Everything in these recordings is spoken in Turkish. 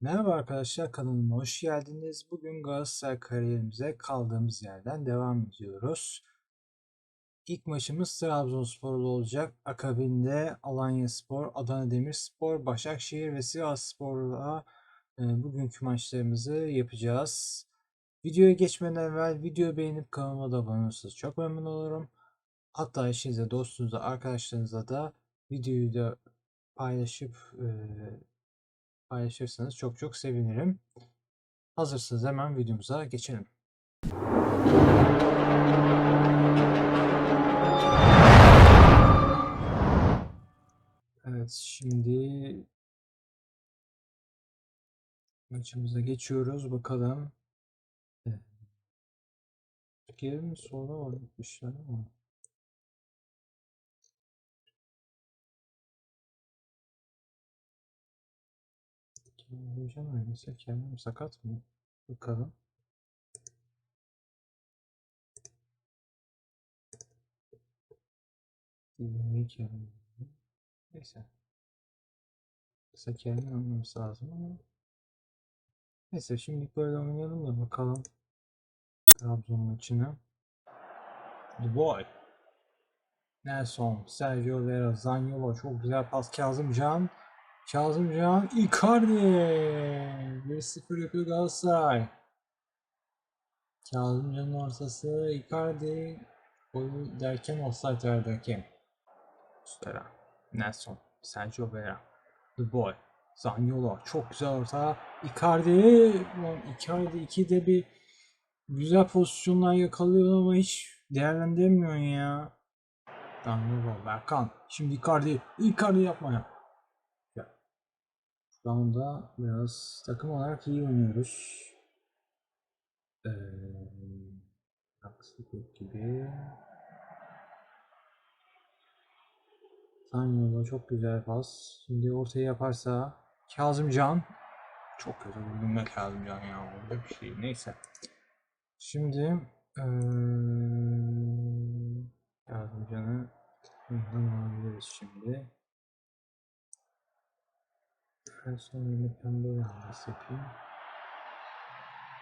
Merhaba arkadaşlar kanalıma hoş geldiniz. Bugün Galatasaray kariyerimize kaldığımız yerden devam ediyoruz. İlk maçımız Trabzonspor'la olacak. Akabinde Alanyaspor, Adana Demirspor, Başakşehir ve Sivasspor'la e, bugünkü maçlarımızı yapacağız. Videoya geçmeden evvel videoyu beğenip kanalıma da abone olursanız çok memnun olurum. Hatta eşinize, dostunuza, arkadaşlarınıza da videoyu da paylaşıp e, paylaşırsanız çok çok sevinirim. Hazırsınız hemen videomuza geçelim. Evet şimdi maçımıza geçiyoruz bakalım. Mi sola var gitmişler ama. Hocam öyleyse kendim sakat mı? Bakalım. Niye kendim? Neyse. Kısa kendim almamız lazım ama. Neyse şimdi böyle oynayalım da bakalım. Trabzon maçına. The Boy. Nelson, Sergio Vera, Zaniolo çok güzel pas Kazımcan Icardi 1-0 yapıyor Galatasaray. Kazımcan'ın ortası Icardi golü derken offside verdi hakem. Vera, Nelson, Sergio Vera, The Boy, Zaniolo çok güzel orta. Icardi, Icardi 2'de bir güzel pozisyonlar yakalıyor ama hiç değerlendiremiyorsun ya. Danilo Berkan. Şimdi Icardi. Icardi yapma ya. ya. Şu biraz takım olarak iyi oynuyoruz. Ee, yok gibi. Danilo çok güzel pas. Şimdi ortaya yaparsa Kazımcan. Çok kötü vurdum be Kazımcan ya. Orada bir şey. Neyse. Şimdi ee, Kazımcan'ı alabiliriz şimdi. Ben sonra yine pembe yalnız yapayım.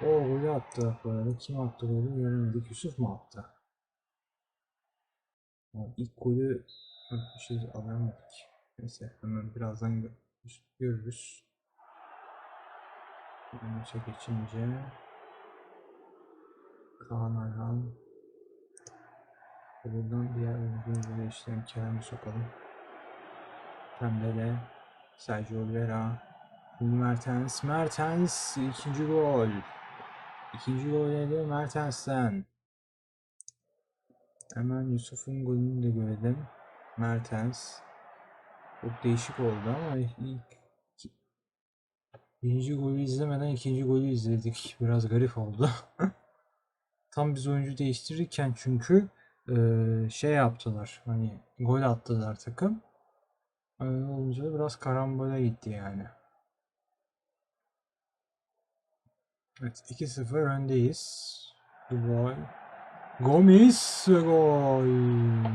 O golü attı arada. Kim attı golü göremedik. Yusuf mu attı? Yani ilk golü bir şey alamadık. Neyse hemen birazdan gö görürüz. Maça geçince Kaan Ayhan Buradan diğer oyuncuları işleyen Kerem'i sokalım. Pembele, Sergio Oliveira, Mertens, Mertens ikinci gol. İkinci gol geliyor Mertens'ten. Hemen Yusuf'un golünü de görelim. Mertens. Çok değişik oldu ama ilk birinci golü izlemeden ikinci golü izledik. Biraz garip oldu. Tam biz oyuncu değiştirirken çünkü şey yaptılar. Hani gol attılar takım. Öyle olunca biraz karambole gitti yani. Evet 2-0 öndeyiz. Gol. Gomis ve gol.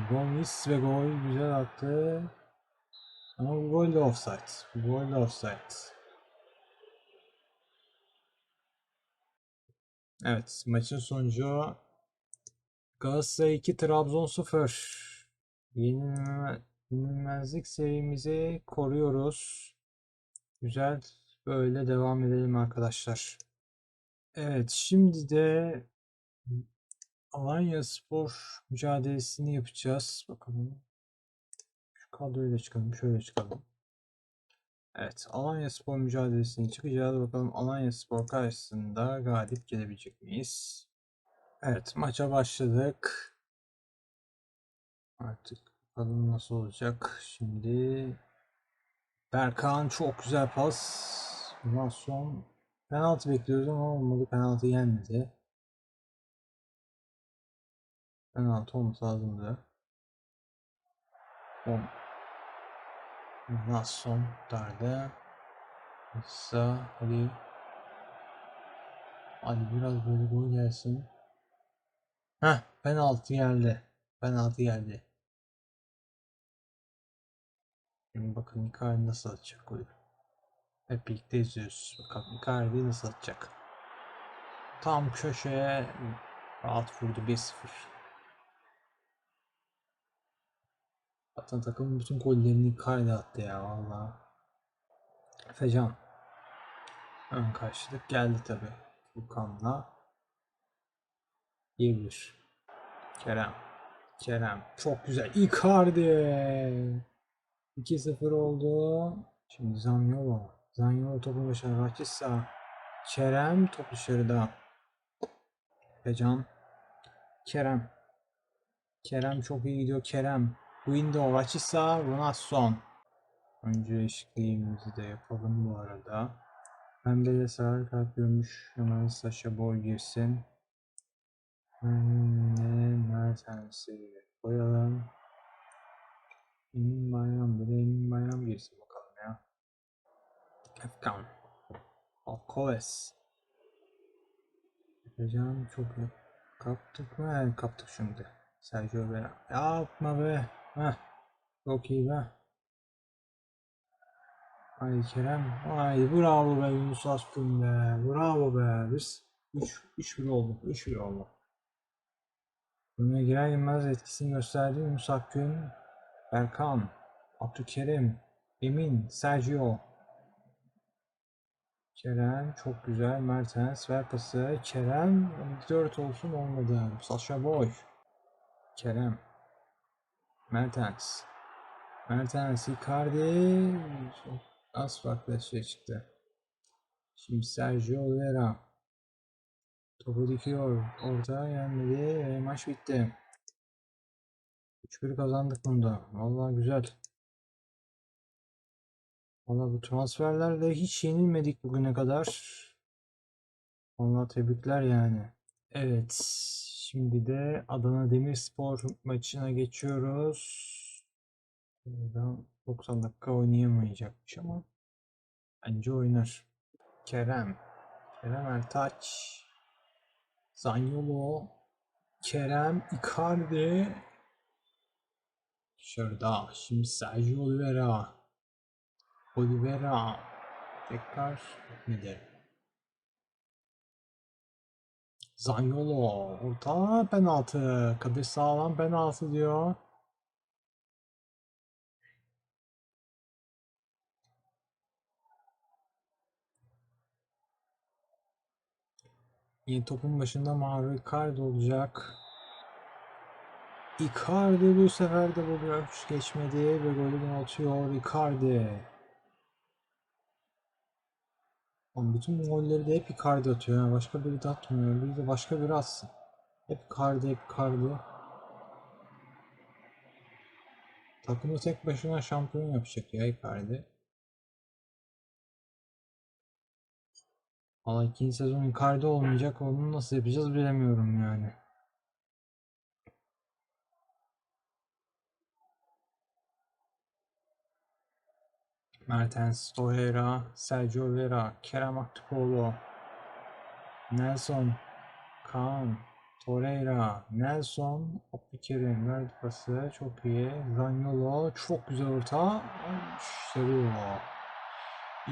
Gomis ve gol güzel attı. Ama bu gol de offside. Bu gol de offside. Evet maçın sonucu Galatasaray 2 Trabzon 0. Yenilmezlik serimizi koruyoruz. Güzel böyle devam edelim arkadaşlar. Evet şimdi de Alanya Spor mücadelesini yapacağız. Bakalım. Şu kadroyla çıkalım. Şöyle çıkalım. Evet Alanya Spor mücadelesini çıkacağız. Bakalım Alanya Spor karşısında galip gelebilecek miyiz? Evet maça başladık. Artık bakalım nasıl olacak. Şimdi Berkan çok güzel pas. Bundan son penaltı bekliyoruz ama olmadı. Penaltı gelmedi. Penaltı olması lazımdı. On. Nasson darda. Kısa hadi. Hadi biraz böyle gol gelsin. Heh, penaltı geldi. Penaltı geldi. Şimdi bakın Icardi nasıl atacak golü. Hep birlikte izliyoruz. Bakalım Icardi nasıl atacak. Tam köşeye rahat vurdu 1-0. Zaten takımın bütün gollerini Icardi attı ya valla. Efecan. Ön karşılık geldi tabi. Furkan'la. 1-1. Kerem. Kerem. Çok güzel. Icardi. 2-0 oldu. Şimdi Zaniolo. Zaniolo topun başına. Rakissa. Kerem top dışarıda. Efecan. Kerem. Kerem çok iyi gidiyor. Kerem. Window. Rakissa. Ronaldo. Önce eşlikliğimizi de yapalım bu arada. Pembe de sarı kart görmüş. Hemen Sasha Boy girsin. Hmm, Mertens'i koyalım. Emin Bayram bir de Emin Bayram girsin bakalım ya. Efkan. Alkoves. Efecan çok iyi. Kaptık mı? Evet, kaptık şimdi. Sergio Vera. Yapma be. Heh. Çok iyi be. Ay Kerem. Ay bravo be Yunus Aspun be. Bravo be. Biz 3 3-1 oldu. 3-1 oldu. Önüne girer girmez etkisini gösterdi Yunus Akgün. Berkan. Abdülkerim. Emin. Sergio. Kerem çok güzel. Mertens ver pası. Kerem 4 olsun olmadı. Sasha Boy. Kerem. Mertens. Mertens Icardi. Az farklı şey çıktı. Şimdi Sergio Oliveira. Topu dikiyor. Orta gelmedi ve maç bitti. 3-1 kazandık bunda. Vallahi güzel. Vallahi bu transferlerle hiç yenilmedik bugüne kadar. Vallahi tebrikler yani. Evet. Şimdi de Adana Demirspor maçına geçiyoruz. Buradan 90 dakika oynayamayacakmış ama bence oynar. Kerem. Kerem Ertaç. Zaniolo. Kerem Icardi. Dışarıda. Şimdi Sergio Oliveira. Oliveira. Tekrar gitmedi. Zaniolo. Orta penaltı. Kadir sağlam penaltı diyor. Yine topun başında Mauro Icardi olacak. Icardi bu sefer de bu görüş geçmedi ve golünü atıyor Icardi. Oğlum bütün golleri de hep Icardi atıyor. Yani başka biri de atmıyor. Bir de başka biri atsın. Hep Icardi, hep Icardi. Takımı tek başına şampiyon yapacak ya Icardi. Valla ikinci sezon Icardi olmayacak. Onu nasıl yapacağız bilemiyorum yani. Mertens, Torreira, Sergio Vera, Kerem Aktürkoğlu, Nelson, Kaan, Torreira, Nelson, Abdülkerim verdi pası. Çok iyi. Zaniolo çok güzel orta. İşte bu.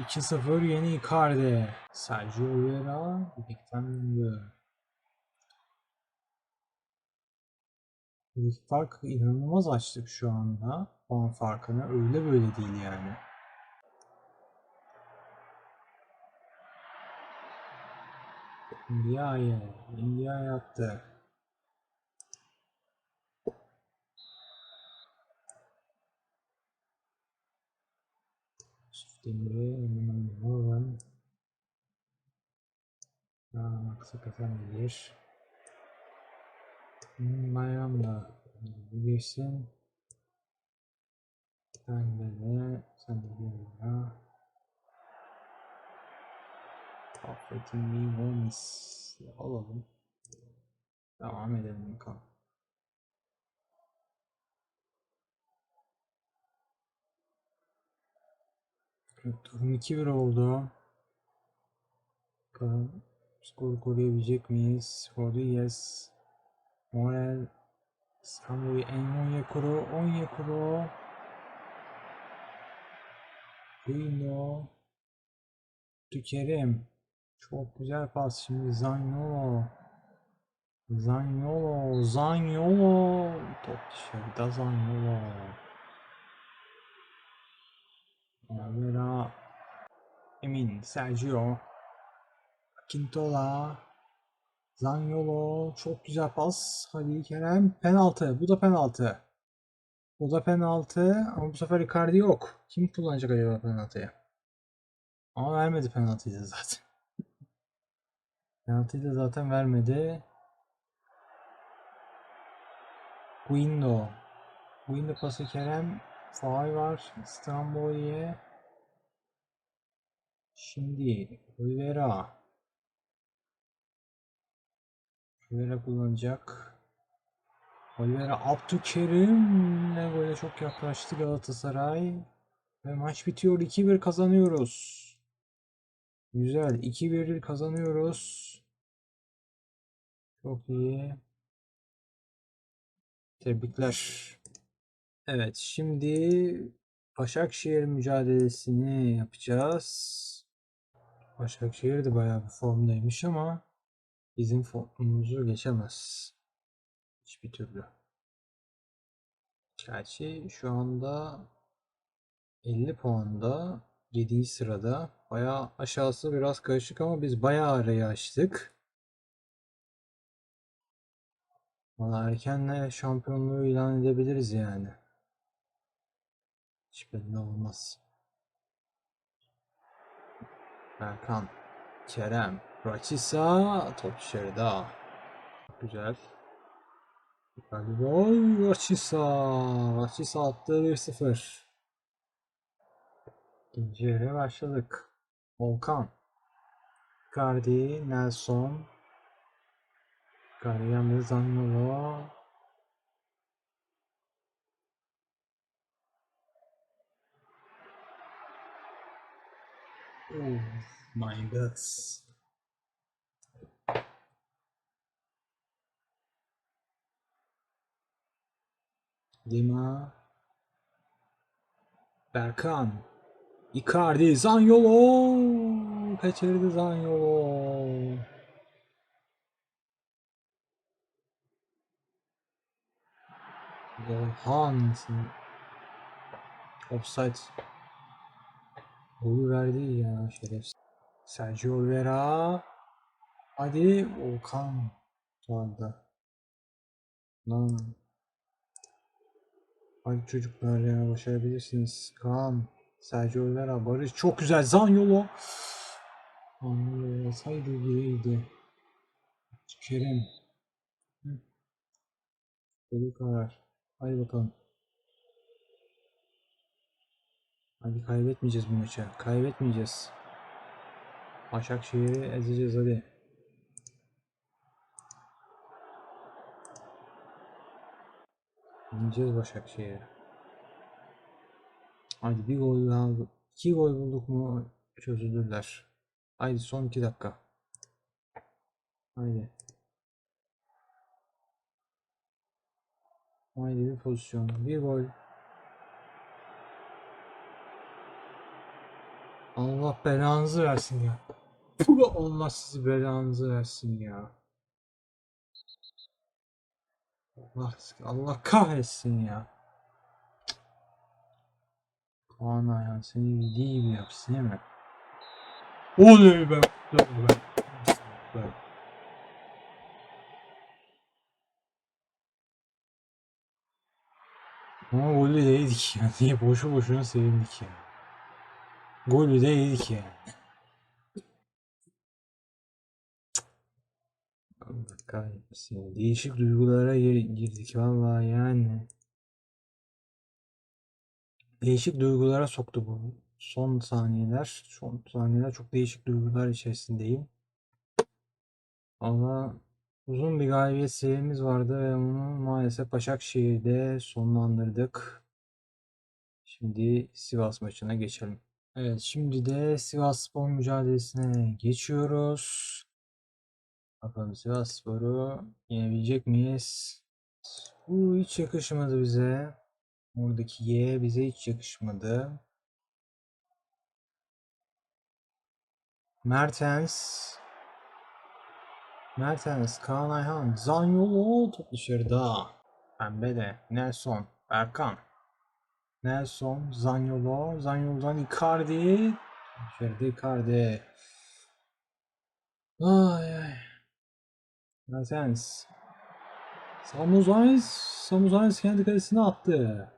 2-0 yeni Icardi. Sergio Oliveira birlikten döndü. Fark inanılmaz açtık şu anda. Puan farkını öyle böyle değil yani. India'ya, India yaptı. Çiftliğinde hemen alalım. Aa, kısa kazanabilir. Bayram da bilirsin. Sen de, sen de bir ya. Affetin mi Gomis alalım. Devam edelim bakalım. Durum 2-1 oldu. Bakalım skoru koruyabilecek miyiz? Rodriguez, Morel, Samuel Onyekuru, Onyekuru, Guindo, Abdülkerim. Çok güzel pas şimdi Zaniolo. Zaniolo, Zaniolo. Top dışarıda Zaniolo. Vera. Emin, Sergio. Quintola. Zaniolo. Çok güzel pas. Hadi Kerem. Penaltı. Bu da penaltı. Bu da penaltı. Ama bu sefer Icardi yok. Kim kullanacak acaba penaltıyı? Ama vermedi penaltıyı zaten. Penaltıyı da zaten vermedi. Guindo. Guindo pası Kerem. Faal var. Stramboli'ye. Şimdi Oliveira. Oliveira kullanacak. Oliveira Abdülkerim'le gole çok yaklaştı Galatasaray. Ve maç bitiyor. 2-1 kazanıyoruz. Güzel. 2-1 kazanıyoruz. Çok iyi. Tebrikler. Evet, şimdi Başakşehir mücadelesini yapacağız. Başakşehir de bayağı bir formdaymış ama bizim formumuzu geçemez. Hiçbir türlü. Gerçi şu anda 50 puanda 7. sırada. Bayağı aşağısı biraz karışık ama biz bayağı arayı açtık. Valla erkenle şampiyonluğu ilan edebiliriz yani. Hiç belli olmaz. Berkan, Kerem, Raçisa, top dışarıda. Güzel. Hadi gol, Raçisa. Raçisa attı 1-0. İkinci yarıya başladık. Volkan. Icardi, Nelson. Icardi yanında Zaniolo. Oh my god. Lima. Berkan. Icardi, Zaniolo. Kaçırdı Zaniolo. Johansson. Offside. Golü verdi ya şerefsiz. Sergio Oliveira. Hadi Volkan. Vardı. Lan. Hadi çocuklar ya başarabilirsiniz. Kaan. Sergio Oliveira. Barış çok güzel. Zaniolo. Zaniolo yazsaydı iyiydi. Hı. Böyle karar. Hadi bakalım. Hadi kaybetmeyeceğiz bu maçı. Kaybetmeyeceğiz. Başakşehir'i ezeceğiz hadi. Yeneceğiz Başakşehir'i. Hadi bir gol daha. iki gol bulduk mu çözülürler. Haydi son iki dakika. Haydi. Haydi bir pozisyon. Bir gol. Allah belanızı versin ya. Allah sizi belanızı versin ya. Allah, Allah kahretsin ya. Kaan Ayhan seni bildiği gibi yapsın değil mi? Oley be. Oley be. Ama golü de yedik ya. Niye boşu boşuna sevindik ya. Golü de yedik ya. Allah kahretsin. Değişik duygulara gir- girdik vallahi yani. Değişik duygulara soktu bu son saniyeler. Son saniyeler çok değişik duygular içerisindeyim. Ama uzun bir galibiyet serimiz vardı ve onu maalesef Başakşehir'de sonlandırdık. Şimdi Sivas maçına geçelim. Evet, şimdi de Sivasspor mücadelesine geçiyoruz. Bakalım Sivasspor'u yenebilecek miyiz? Bu hiç yakışmadı bize. Oradaki Y bize hiç yakışmadı. Mertens. Mertens, Kaan Ayhan, Zanyolu top dışarıda. Pembe de Nelson, Berkan. Nelson, Zanyolo, Zanyolo'dan Icardi. Dışarıda Icardi. Ay ay. Mertens. Samuzayis, Samuzayis kendi kalesine attı.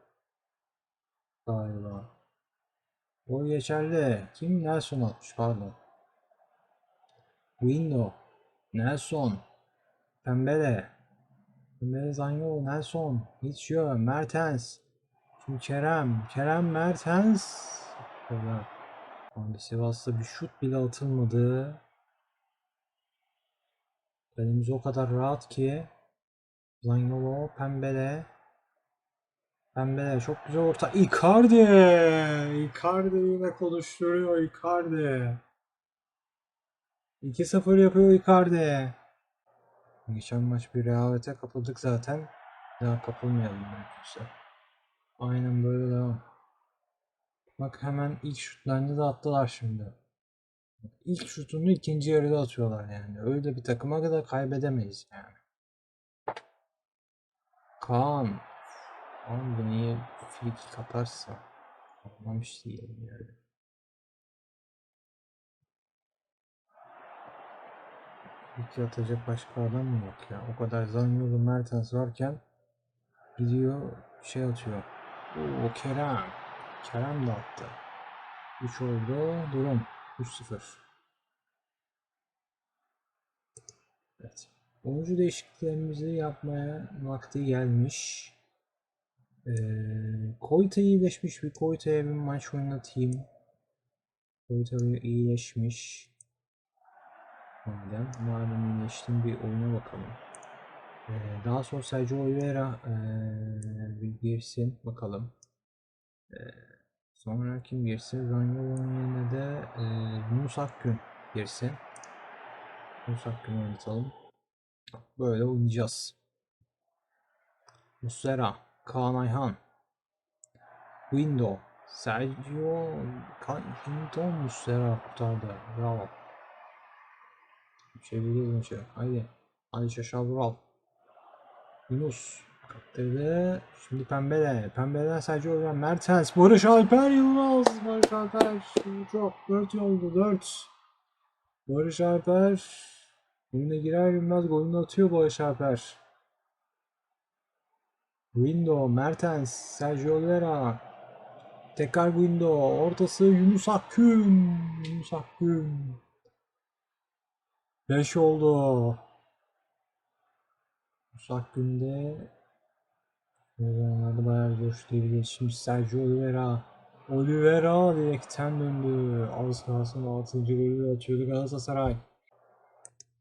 Galiba. O geçerli. Kim? Nelson atmış pardon. Window. Nelson. Pembele. Pembele Zanyol. Nelson. Geçiyor. Mertens. Şimdi Kerem. Kerem Mertens. Böyle. Abi Sivas'ta bir şut bile atılmadı. Kalemiz o kadar rahat ki. Zanyolo. Pembele. Pembele çok güzel orta. Icardi. Icardi yine konuşturuyor Icardi. 2-0 yapıyor Icardi. Geçen maç bir rehavete kapıldık zaten. Daha kapılmayalım mümkünse. Aynen böyle devam. Bak hemen ilk şutlarını da attılar şimdi. İlk şutunu ikinci yarıda atıyorlar yani. Öyle bir takıma kadar kaybedemeyiz yani. Kaan. Kaan bu niye friki kaparsa? Anlamış değilim yani. İki atacak başka adam mı yok ya? O kadar Zanyolu Mertens varken gidiyor şey atıyor. Oo Kerem. Kerem de attı. 3 oldu. Durum 3-0. Evet. Oyuncu değişikliklerimizi yapmaya vakti gelmiş. Ee, Koyta iyileşmiş. Bir Koyta'ya bir maç oynatayım. Koyta iyileşmiş. Madem, madem iyileştim bir oyuna bakalım. Ee, daha sonra Sergio Oliveira ee, bir girsin bakalım. Ee, sonra kim girsin? Zanyolo'nun yerine de ee, Yunus Akgün girsin. Yunus Akgün'ü oynatalım. Böyle oynayacağız. Muslera, Kaan Ayhan, Window, Sergio, Window Muslera kurtardı. Bravo. Bir şey. Haydi. Hadi Şaşal Vural. Yunus. Kaptırdı. Şimdi Pembele. Pembele'den Sergio Oliveira. Mertens. Barış Alper Yılmaz. Barış Alper. Çok. 4 oldu. 4. Barış Alper. Oyuna girer girmez golünü atıyor Barış Alper. Window, Mertens, Sergio Oliveira. Tekrar Window. Ortası Yunus Akgün. Yunus Akgün. 5 oldu. Yunus Akgün'de zamanlarda bayağı coştu diyebiliriz. Şimdi Sergio Oliveira. Oliveira direkten döndü. Az kalsın 6. golü atıyordu Galatasaray.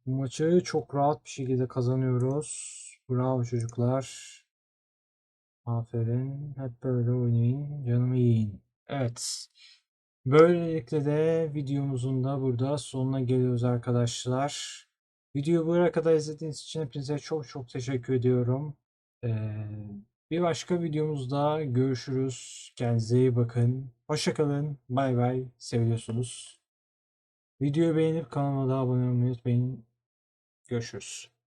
Bu maçı çok rahat bir şekilde kazanıyoruz. Bravo çocuklar. Aferin. Hep böyle oynayın. Canımı yiyin. Evet. Böylelikle de videomuzun da burada sonuna geliyoruz arkadaşlar. Videoyu buraya kadar izlediğiniz için hepinize çok çok teşekkür ediyorum. Ee, bir başka videomuzda görüşürüz. Kendinize iyi bakın. Hoşçakalın. Bay bay. Seviyorsunuz. Videoyu beğenip kanalıma da abone olmayı unutmayın. Görüşürüz.